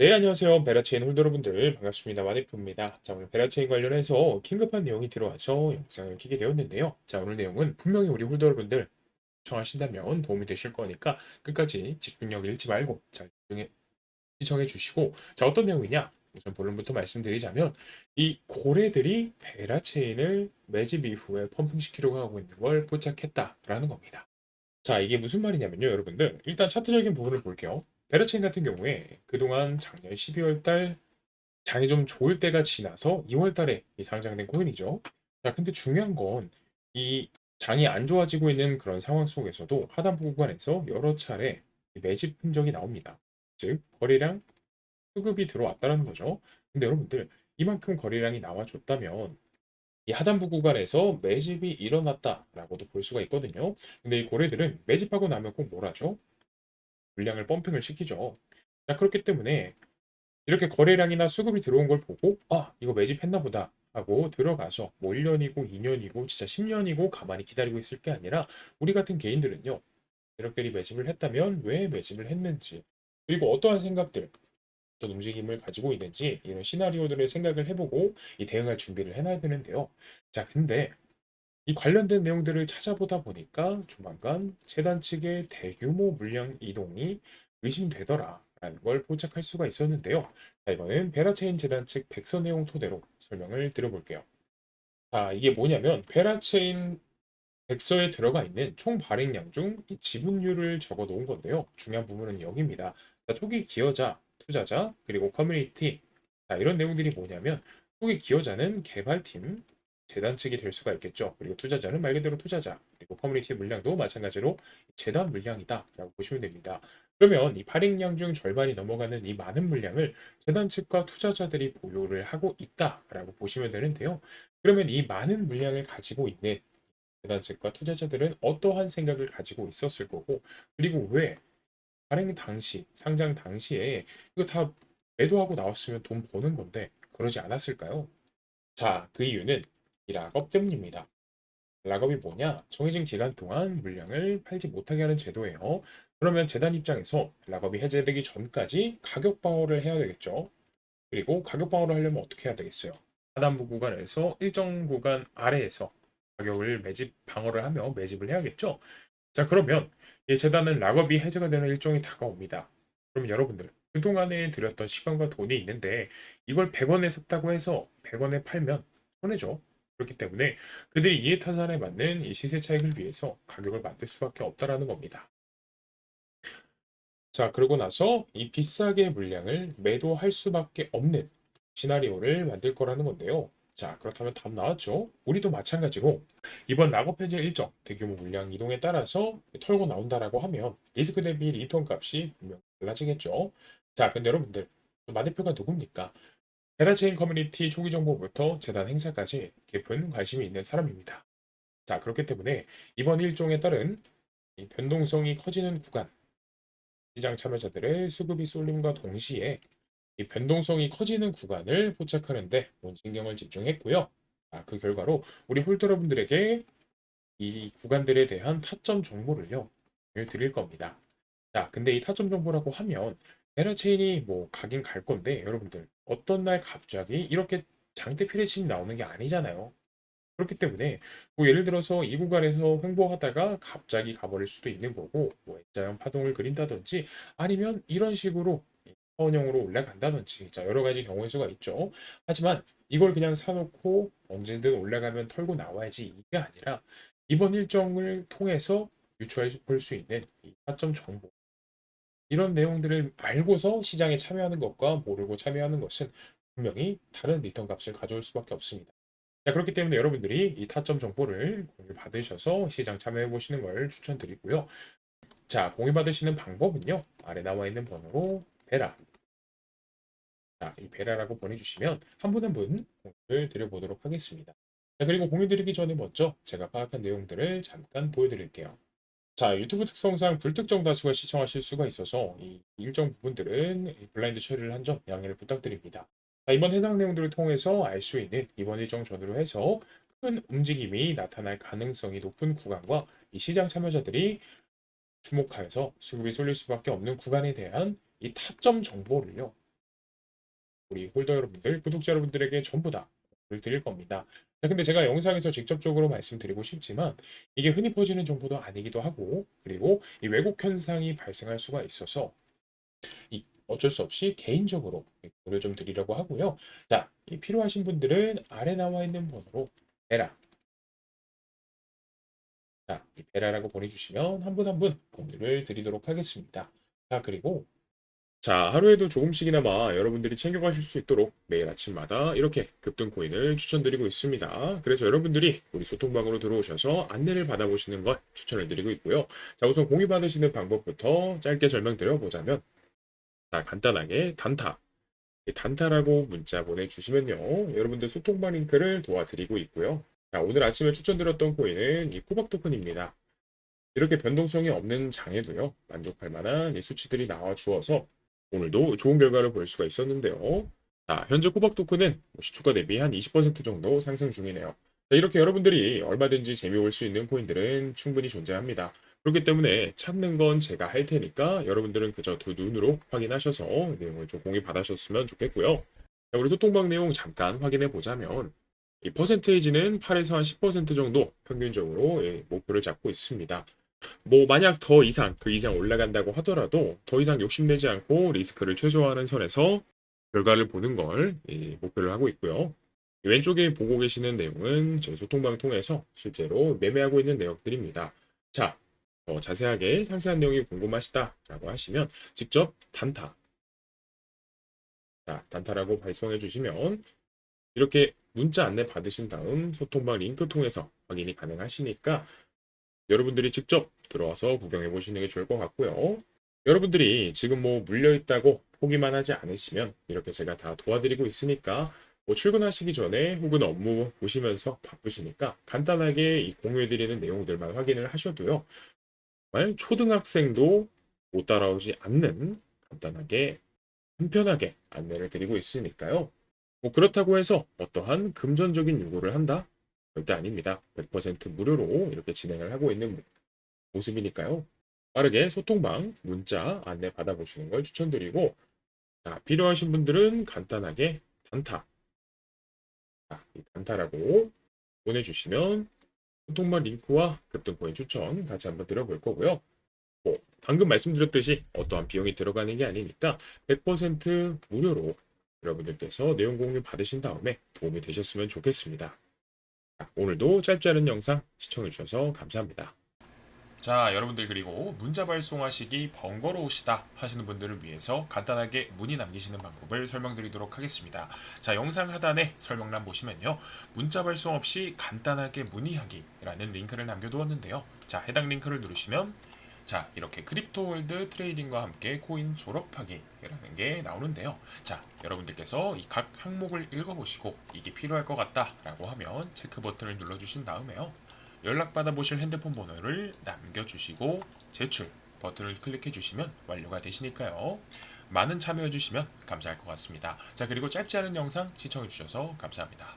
네, 안녕하세요. 베라체인 홀더 여러분들 반갑습니다. 마네프입니다. 자, 오늘 베라체인 관련해서 긴급한 내용이 들어와서 영상을 켜게 되었는데요. 자, 오늘 내용은 분명히 우리 홀더 여러분들 시청하신다면 도움이 되실 거니까 끝까지 집중력 잃지 말고 잘 집중해 시청해 주시고 자, 어떤 내용이냐? 우선 본론부터 말씀드리자면 이 고래들이 베라체인을 매집 이후에 펌핑시키려고 하고 있는 걸 포착했다라는 겁니다. 자, 이게 무슨 말이냐면요, 여러분들. 일단 차트적인 부분을 볼게요. 베르체인 같은 경우에 그동안 작년 12월 달 장이 좀 좋을 때가 지나서 2월 달에 이 상장된 코인이죠. 자, 근데 중요한 건 이 장이 안 좋아지고 있는 그런 상황 속에서도 하단부 구간에서 여러 차례 이 매집 흔적이 나옵니다. 즉, 거래량 수급이 들어왔다는 거죠. 근데 여러분들, 이만큼 거래량이 나와줬다면 이 하단부 구간에서 매집이 일어났다라고도 볼 수가 있거든요. 근데 이 고래들은 매집하고 나면 꼭뭘 하죠? 물량을 펌핑을 시키죠. 자, 그렇기 때문에 이렇게 거래량이나 수급이 들어온 걸 보고 아, 이거 매집했나 보다 하고 들어가서 뭐 1년이고 2년이고 진짜 10년이고 가만히 기다리고 있을 게 아니라 우리 같은 개인들은요. 이렇게 매집을 했다면 왜 매집을 했는지 그리고 어떠한 생각들 어떤 움직임을 가지고 있는지 이런 시나리오들을 생각을 해보고 이 대응할 준비를 해놔야 되는데요. 자, 근데 이 관련된 내용들을 찾아보다 보니까 조만간 재단 측의 대규모 물량 이동이 의심되더라 라는 걸 포착할 수가 있었는데요. 자, 이거는 베라체인 재단 측 백서 내용 토대로 설명을 드려볼게요. 자, 이게 뭐냐면 베라체인 백서에 들어가 있는 총 발행량 중이 지분율을 적어 놓은 건데요. 중요한 부분은 여기입니다. 자, 초기 기여자, 투자자, 그리고 커뮤니티. 자, 이런 내용들이 뭐냐면 초기 기여자는 개발팀, 재단 측이 될 수가 있겠죠. 그리고 투자자는 말 그대로 투자자, 그리고 커뮤니티 물량도 마찬가지로 재단 물량이다라고 보시면 됩니다. 그러면 이 발행량 중 절반이 넘어가는 이 많은 물량을 재단 측과 투자자들이 보유를 하고 있다라고 보시면 되는데요. 그러면 이 많은 물량을 가지고 있는 재단 측과 투자자들은 어떠한 생각을 가지고 있었을 거고, 그리고 왜 발행 당시, 상장 당시에 이거 다 매도하고 나왔으면 돈 버는 건데 그러지 않았을까요? 자, 그 이유는 이 락업 때문입니다. 락업이 뭐냐? 정해진 기간 동안 물량을 팔지 못하게 하는 제도예요. 그러면 재단 입장에서 락업이 해제되기 전까지 가격 방어를 해야 되겠죠. 그리고 가격 방어를 하려면 어떻게 해야 되겠어요? 하단부 구간에서 일정 구간 아래에서 가격을 매집 방어를 하며 매집을 해야겠죠. 자, 그러면 이 재단은 락업이 해제가 되는 일정이 다가옵니다. 그럼 여러분들 그동안에 들였던 시간과 돈이 있는데 이걸 100원에 샀다고 해서 100원에 팔면 손해죠. 그렇기 때문에 그들이 이해 타산에 맞는 이 시세 차익을 위해서 가격을 만들 수밖에 없다라는 겁니다. 자, 그러고 나서 이 비싸게 물량을 매도할 수밖에 없는 시나리오를 만들 거라는 건데요. 자, 그렇다면 답 나왔죠? 우리도 마찬가지로 이번 락업 해제 일정, 대규모 물량 이동에 따라서 털고 나온다라고 하면 리스크 대비 리턴 값이 분명 달라지겠죠. 자, 근데 여러분들, 마대표가 누굽니까? 베라체인 커뮤니티 초기 정보부터 재단 행사까지 깊은 관심이 있는 사람입니다. 자, 그렇기 때문에 이번 일종에 따른 이 변동성이 커지는 구간, 시장 참여자들의 수급이 쏠림과 동시에 이 변동성이 커지는 구간을 포착하는데 온 신경을 집중했고요. 아, 그 결과로 우리 홀더 여러분들에게 이 구간들에 대한 타점 정보를요, 드릴 겁니다. 자, 근데 이 타점 정보라고 하면 베라체인이 뭐 가긴 갈 건데 여러분들 어떤 날 갑자기 이렇게 장대 피레침이 나오는 게 아니잖아요. 그렇기 때문에 뭐 예를 들어서 이 구간에서 횡보하다가 갑자기 가버릴 수도 있는 거고 뭐 X자형 파동을 그린다든지 아니면 이런 식으로 선형으로 올라간다든지 자 여러 가지 경우의 수가 있죠. 하지만 이걸 그냥 사놓고 언제든 올라가면 털고 나와야지 이게 아니라 이번 일정을 통해서 유추해 볼 수 있는 이 타점 정보 이런 내용들을 알고서 시장에 참여하는 것과 모르고 참여하는 것은 분명히 다른 리턴 값을 가져올 수밖에 없습니다. 자, 그렇기 때문에 여러분들이 이 타점 정보를 받으셔서 시장 참여해 보시는 걸 추천드리고요. 자, 공유 받으시는 방법은요. 아래 나와 있는 번호로 베라. 자, 이 베라라고 보내주시면 한 분 한분 공유를 드려보도록 하겠습니다. 자, 그리고 공유 드리기 전에 먼저 제가 파악한 내용들을 잠깐 보여드릴게요. 자, 유튜브 특성상 불특정 다수가 시청하실 수가 있어서 이 일정 부분들은 블라인드 처리를 한 점 양해를 부탁드립니다. 자, 이번 해당 내용들을 통해서 알 수 있는 이번 일정 전후로 해서 큰 움직임이 나타날 가능성이 높은 구간과 이 시장 참여자들이 주목하여서 수급이 쏠릴 수밖에 없는 구간에 대한 이 타점 정보를요 우리 홀더 여러분들, 구독자 여러분들에게 전부 다 드릴 겁니다. 자, 근데 제가 영상에서 직접적으로 말씀드리고 싶지만 이게 흔히 퍼지는 정보도 아니기도 하고 그리고 이 왜곡 현상이 발생할 수가 있어서 이 어쩔 수 없이 개인적으로 공유를 좀 드리려고 하고요. 자, 이 필요하신 분들은 아래 나와 있는 번호로 베라. 자, 이 베라라고 보내주시면 한 분 한분 공유를 드리도록 하겠습니다. 자, 그리고 자, 하루에도 조금씩이나마 여러분들이 챙겨가실 수 있도록 매일 아침마다 이렇게 급등 코인을 추천드리고 있습니다. 그래서 여러분들이 우리 소통방으로 들어오셔서 안내를 받아보시는 걸 추천을 드리고 있고요. 자, 우선 공유 받으시는 방법부터 짧게 설명드려 보자면, 자, 간단하게 단타. 이 단타라고 문자 보내주시면요. 여러분들 소통방 링크를 도와드리고 있고요. 자, 오늘 아침에 추천드렸던 코인은 이 코박 토큰입니다. 이렇게 변동성이 없는 장에도요, 만족할 만한 이 수치들이 나와 주어서 오늘도 좋은 결과를 볼 수가 있었는데요. 자, 현재 코박 토큰은 뭐 시초가 대비 한 20% 정도 상승 중이네요. 자, 이렇게 여러분들이 얼마든지 재미볼 수 있는 코인들은 충분히 존재합니다. 그렇기 때문에 찾는 건 제가 할 테니까 여러분들은 그저 두 눈으로 확인하셔서 내용을 좀 공유 받으셨으면 좋겠고요. 자, 우리 소통방 내용 잠깐 확인해 보자면 이 퍼센테이지는 8에서 한 10% 정도 평균적으로 예, 목표를 잡고 있습니다. 뭐 만약 더 이상 그 이상 올라간다고 하더라도 더 이상 욕심내지 않고 리스크를 최소화하는 선에서 결과를 보는 걸 예, 목표를 하고 있고요. 왼쪽에 보고 계시는 내용은 저희 소통방 통해서 실제로 매매하고 있는 내역들입니다. 자, 더 자세하게 상세한 내용이 궁금하시다라고 하시면 직접 단타, 자, 단타라고 발송해 주시면 이렇게 문자 안내 받으신 다음 소통방 링크 통해서 확인이 가능하시니까 여러분들이 직접 들어와서 구경해 보시는 게 좋을 것 같고요. 여러분들이 지금 뭐 물려 있다고 포기만 하지 않으시면 이렇게 제가 다 도와드리고 있으니까 뭐 출근하시기 전에 혹은 업무 보시면서 바쁘시니까 간단하게 이 공유해드리는 내용들만 확인을 하셔도요. 정말 초등학생도 못 따라오지 않는 간단하게 간편하게 안내를 드리고 있으니까요. 뭐 그렇다고 해서 어떠한 금전적인 요구를 한다? 절대 아닙니다. 100% 무료로 이렇게 진행을 하고 있는 모습이니까요. 빠르게 소통방, 문자 안내 받아보시는 걸 추천드리고, 자, 필요하신 분들은 간단하게 단타, 자, 이 단타라고 보내주시면 소통방 링크와 급등코인 추천 같이 한번 드려볼 거고요. 뭐 방금 말씀드렸듯이 어떠한 비용이 들어가는 게 아니니까 100% 무료로 여러분들께서 내용 공유 받으신 다음에 도움이 되셨으면 좋겠습니다. 자, 오늘도 짧지 않은 영상 시청해주셔서 감사합니다. 자, 여러분들 그리고 문자 발송하시기 번거로우시다 하시는 분들을 위해서 간단하게 문의 남기시는 방법을 설명드리도록 하겠습니다. 자, 영상 하단에 설명란 보시면요. 문자 발송 없이 간단하게 문의하기 라는 링크를 남겨두었는데요. 자, 해당 링크를 누르시면 자, 이렇게 크립토 월드 트레이딩과 함께 코인 졸업하기라는 게 나오는데요. 자, 여러분들께서 이 각 항목을 읽어보시고 이게 필요할 것 같다라고 하면 체크 버튼을 눌러주신 다음에요. 연락받아 보실 핸드폰 번호를 남겨주시고 제출 버튼을 클릭해 주시면 완료가 되시니까요. 많은 참여해 주시면 감사할 것 같습니다. 자, 그리고 짧지 않은 영상 시청해 주셔서 감사합니다.